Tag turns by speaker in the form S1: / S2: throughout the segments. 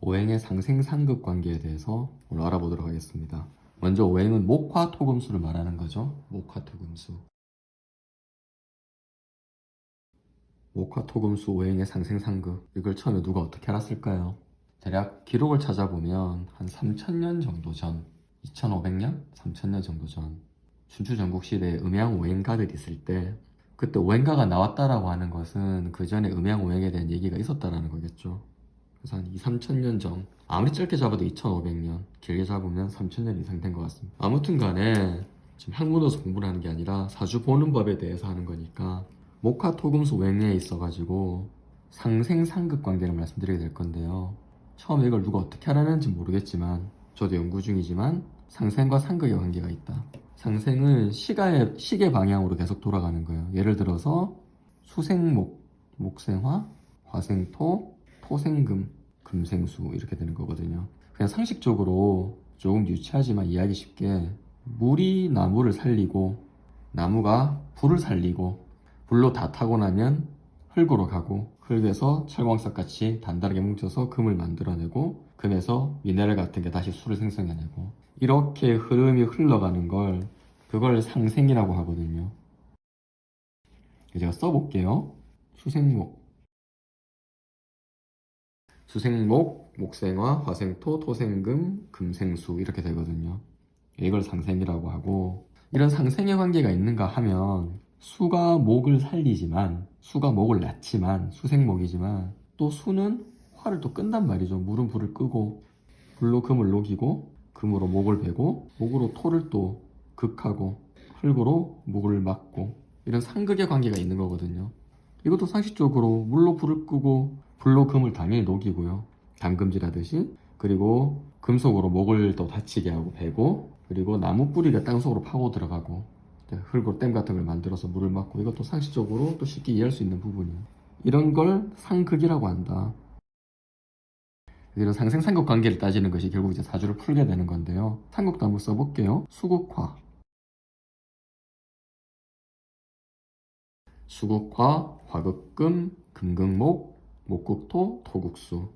S1: 오행의 상생 상급 관계에 대해서 오늘 알아보도록 하겠습니다. 먼저 오행은 목화 토금수를 말하는 거죠. 목화 토금수. 목화 토금수 오행의 상생 상급. 이걸 처음에 누가 어떻게 알았을까요? 대략 기록을 찾아보면 한 3000년 정도 전, 2500년, 3000년 정도 전 춘추 전국 시대에 음양 오행가들이 있을 때 그때 오행가가 나왔다라고 하는 것은 그 전에 음양 오행에 대한 얘기가 있었다라는 거겠죠. 그래서 한 2, 3천 년 전. 아무리 짧게 잡아도 2,500년, 길게 잡으면 3,000년 이상 된 것 같습니다. 아무튼 간에 지금 학문에서 공부를 하는 게 아니라 사주 보는 법에 대해서 하는 거니까 목화 토금수 오행에 있어가지고 상생 상급 관계를 말씀드리게 될 건데요. 처음에 이걸 누가 어떻게 알아내는지 모르겠지만 저도 연구 중이지만 상생과 상극의 관계가 있다. 상생은 시가의 시계 방향으로 계속 돌아가는 거예요. 예를 들어서 수생목, 목생화, 화생토, 토생금, 금생수 이렇게 되는 거거든요. 그냥 상식적으로 조금 유치하지만 이해하기 쉽게 물이 나무를 살리고 나무가 불을 살리고 불로 다 타고 나면 흙으로 가고 흙에서 철광석 같이 단단하게 뭉쳐서 금을 만들어내고 금에서 미네랄 같은 게 다시 술을 생성해내고 이렇게 흐름이 흘러가는 걸 그걸 상생이라고 하거든요. 제가 써볼게요. 수생목 수생목, 목생화, 화생토, 토생금, 금생수 이렇게 되거든요. 이걸 상생이라고 하고 이런 상생의 관계가 있는가 하면 수가 목을 살리지만 수가 목을 낳지만 수생목이지만 또 수는 화를 또 끈단 말이죠. 물은 불을 끄고 불로 금을 녹이고 금으로 목을 베고 목으로 토를 또 극하고 흙으로 목을 막고 이런 상극의 관계가 있는 거거든요. 이것도 상식적으로 물로 불을 끄고 불로 금을 당연히 녹이고요. 담금질하듯이 그리고 금속으로 목을 또 다치게 하고 베고 그리고 나무 뿌리가 땅속으로 파고 들어가고 네, 흙으로 댐 같은 걸 만들어서 물을 막고 이것도 상식적으로 또 쉽게 이해할 수 있는 부분이에요. 이런 걸 상극이라고 한다. 이런 상생 상극 관계를 따지는 것이 결국 이제 사주를 풀게 되는 건데요. 상극도 한번 써볼게요. 수국화 수국화, 화극금, 금극목, 목국토, 토국수.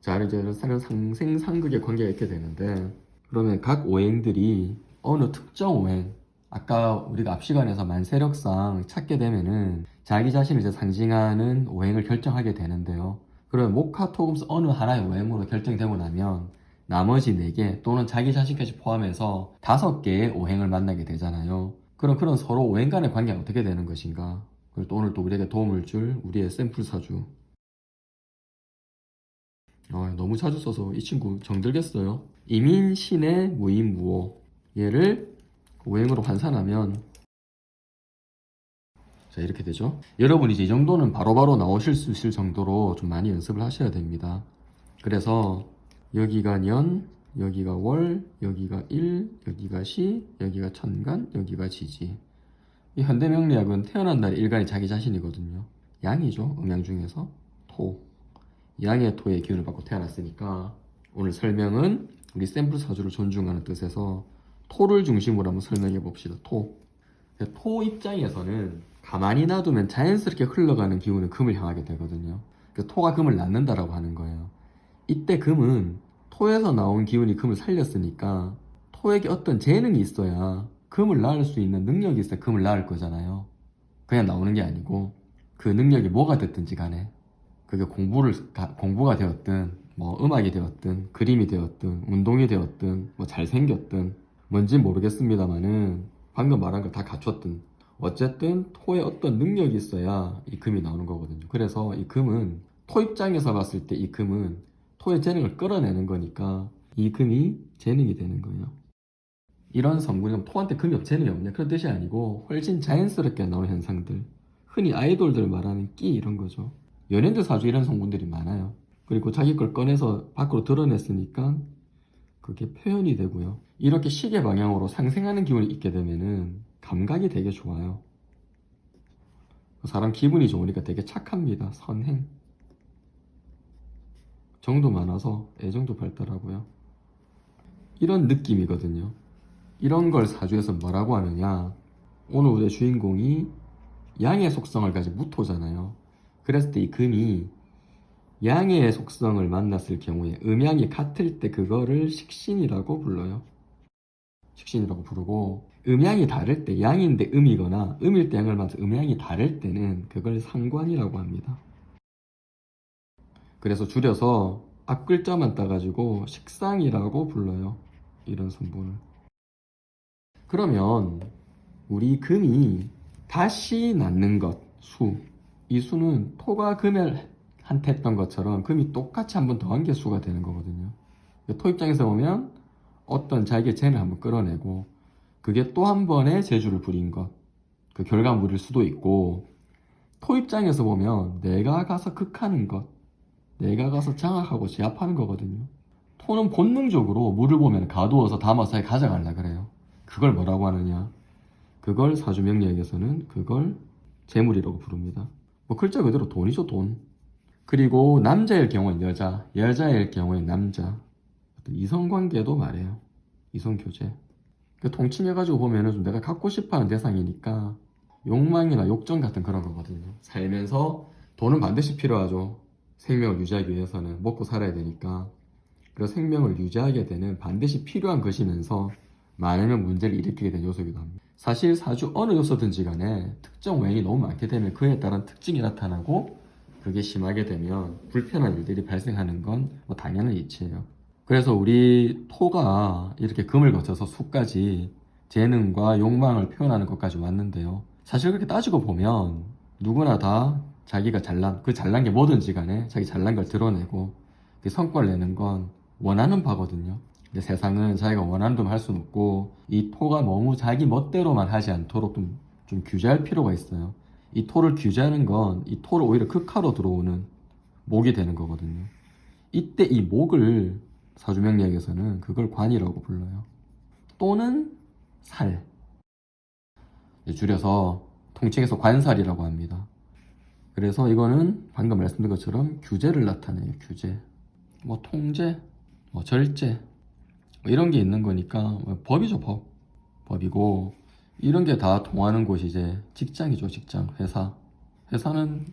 S1: 자, 이제 이런 상생 상극의 관계가 있게 되는데 그러면 각 오행들이 어느 특정 오행 아까 우리가 앞 시간에서 만세력상 찾게 되면은 자기 자신을 이제 상징하는 오행을 결정하게 되는데요. 그러면 목화 토금수 어느 하나의 오행으로 결정되고 나면 나머지 4개 또는 자기 자신까지 포함해서 5개의 오행을 만나게 되잖아요. 그럼 그런 서로 오행 간의 관계가 어떻게 되는 것인가? 그리고 또 오늘 또 우리에게 도움을 줄 우리의 샘플 사주. 아, 너무 자주 써서 이 친구 정들겠어요. 이민, 신의, 무인, 무오. 얘를 오행으로 환산하면 자 이렇게 되죠. 여러분 이제 이 정도는 바로 바로 나오실 수 있을 정도로 좀 많이 연습을 하셔야 됩니다. 그래서 여기가 년, 여기가 월, 여기가 일, 여기가 시, 여기가 천간, 여기가 지지. 이 현대명리학은 태어난 날 일간이 자기 자신이거든요. 양이죠. 음양 중에서 토. 양의 토의 기운을 받고 태어났으니까 오늘 설명은 우리 샘플 사주를 존중하는 뜻에서 토를 중심으로 한번 설명해 봅시다. 토. 토 입장에서는 가만히 놔두면 자연스럽게 흘러가는 기운은 금을 향하게 되거든요. 그 토가 금을 낳는다라고 하는 거예요. 이때 금은 토에서 나온 기운이 금을 살렸으니까 토에게 어떤 재능이 있어야 금을 낳을 수 있는 능력이 있어야 금을 낳을 거잖아요. 그냥 나오는 게 아니고 그 능력이 뭐가 됐든지 간에 그게 공부를 가- 공부가 되었든 뭐 음악이 되었든 그림이 되었든 운동이 되었든 뭐 잘생겼든 뭔지 모르겠습니다만은 방금 말한 걸 다 갖췄든 어쨌든 토에 어떤 능력이 있어야 이 금이 나오는 거거든요. 그래서 이 금은 토 입장에서 봤을 때 이 금은 토의 재능을 끌어내는 거니까 이 금이 재능이 되는 거예요. 이런 성분이 토한테 금이 없 재능이 없냐 그런 뜻이 아니고 훨씬 자연스럽게 나오는 현상들 흔히 아이돌들 말하는 끼 이런 거죠. 연예인들 사주 이런 성분들이 많아요. 그리고 자기 걸 꺼내서 밖으로 드러냈으니까 그게 표현이 되고요. 이렇게 시계 방향으로 상생하는 기운이 있게 되면은 감각이 되게 좋아요. 사람 기분이 좋으니까 되게 착합니다. 선행. 정도 많아서 애정도 발달하고요. 이런 느낌이거든요. 이런 걸 사주에서 뭐라고 하느냐. 오늘 우리의 주인공이 양의 속성을 가진 무토잖아요. 그랬을 때 이 금이 양의 속성을 만났을 경우에 음양이 같을 때 그거를 식신이라고 불러요. 식신이라고 부르고 음양이 다를 때 양인데 음이거나 음일 때 양을 만나서 음양이 다를 때는 그걸 상관이라고 합니다. 그래서 줄여서 앞글자만 따가지고 식상이라고 불러요. 이런 성분을. 그러면 우리 금이 다시 낳는 것, 수. 이 수는 토가 금을 한테 했던 것처럼 금이 똑같이 한 번 더한 게 수가 되는 거거든요. 토 입장에서 보면 어떤 자기의 젠을 한번 끌어내고 그게 또 한 번의 재주를 부린 것. 그 결과물일 수도 있고 토 입장에서 보면 내가 가서 극하는 것. 내가 가서 장악하고 제압하는 거거든요. 토는 본능적으로 물을 보면 가두어서 담아서 가져가려 그래요. 그걸 뭐라고 하느냐? 그걸 사주 명리학에서는 그걸 재물이라고 부릅니다. 뭐 글자 그대로 돈이죠, 돈. 그리고 남자일 경우는 여자, 여자일 경우엔 남자. 이성관계도 말해요. 이성교제. 그 통칭해가지고 보면은 좀 내가 갖고 싶어하는 대상이니까 욕망이나 욕정 같은 그런 거거든요. 살면서 돈은 반드시 필요하죠. 생명을 유지하기 위해서는 먹고 살아야 되니까. 그래서 생명을 유지하게 되는 반드시 필요한 것이면서 많으면 문제를 일으키게 된 요소이기도 합니다. 사실 사주 어느 요소든지 간에 특정 외행이 너무 많게 되면 그에 따른 특징이 나타나고 그게 심하게 되면 불편한 일들이 발생하는 건 뭐 당연한 이치예요. 그래서 우리 토가 이렇게 금을 거쳐서 수까지 재능과 욕망을 표현하는 것까지 왔는데요. 사실 그렇게 따지고 보면 누구나 다 자기가 잘난 그 잘난 게 뭐든지 간에 자기 잘난 걸 드러내고 그 성과를 내는 건 원하는 바거든요. 근데 세상은 자기가 원하는 대로 할 수는 없고 이 토가 너무 자기 멋대로만 하지 않도록 좀, 좀 규제할 필요가 있어요. 이 토를 규제하는 건 이 토를 오히려 극하로 들어오는 목이 되는 거거든요. 이때 이 목을 사주명리학에서는 그걸 관이라고 불러요. 또는 살. 줄여서 통칭해서 관살이라고 합니다. 그래서 이거는 방금 말씀드린 것처럼 규제를 나타내요. 규제. 뭐 통제, 뭐 절제 뭐 이런 게 있는 거니까 뭐 법이죠 법. 법이고 이런 게 다 통하는 곳이 이제 직장이죠 직장 회사. 회사는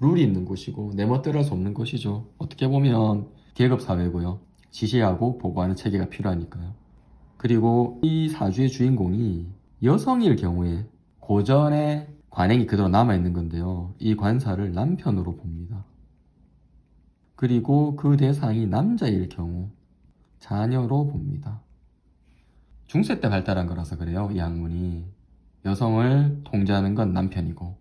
S1: 룰이 있는 곳이고 내 멋대로 할 수 없는 곳이죠. 어떻게 보면 계급 사회고요. 지시하고 보고하는 체계가 필요하니까요. 그리고 이 사주의 주인공이 여성일 경우에 고전의 관행이 그대로 남아있는 건데요. 이 관사를 남편으로 봅니다. 그리고 그 대상이 남자일 경우 자녀로 봅니다. 중세 때 발달한 거라서 그래요. 이 학문이. 여성을 통제하는 건 남편이고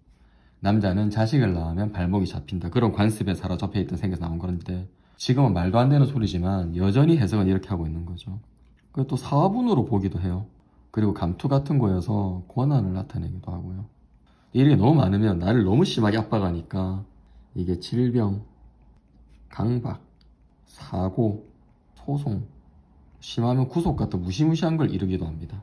S1: 남자는 자식을 낳으면 발목이 잡힌다. 그런 관습에 사로잡혀 있던 생겨서 나온 건데 지금은 말도 안 되는 소리지만 여전히 해석은 이렇게 하고 있는 거죠. 또 사화분으로 보기도 해요. 그리고 감투 같은 거여서 권한을 나타내기도 하고요. 일이 너무 많으면 나를 너무 심하게 압박하니까 이게 질병, 강박, 사고, 소송, 심하면 구속 같은 무시무시한 걸 이루기도 합니다.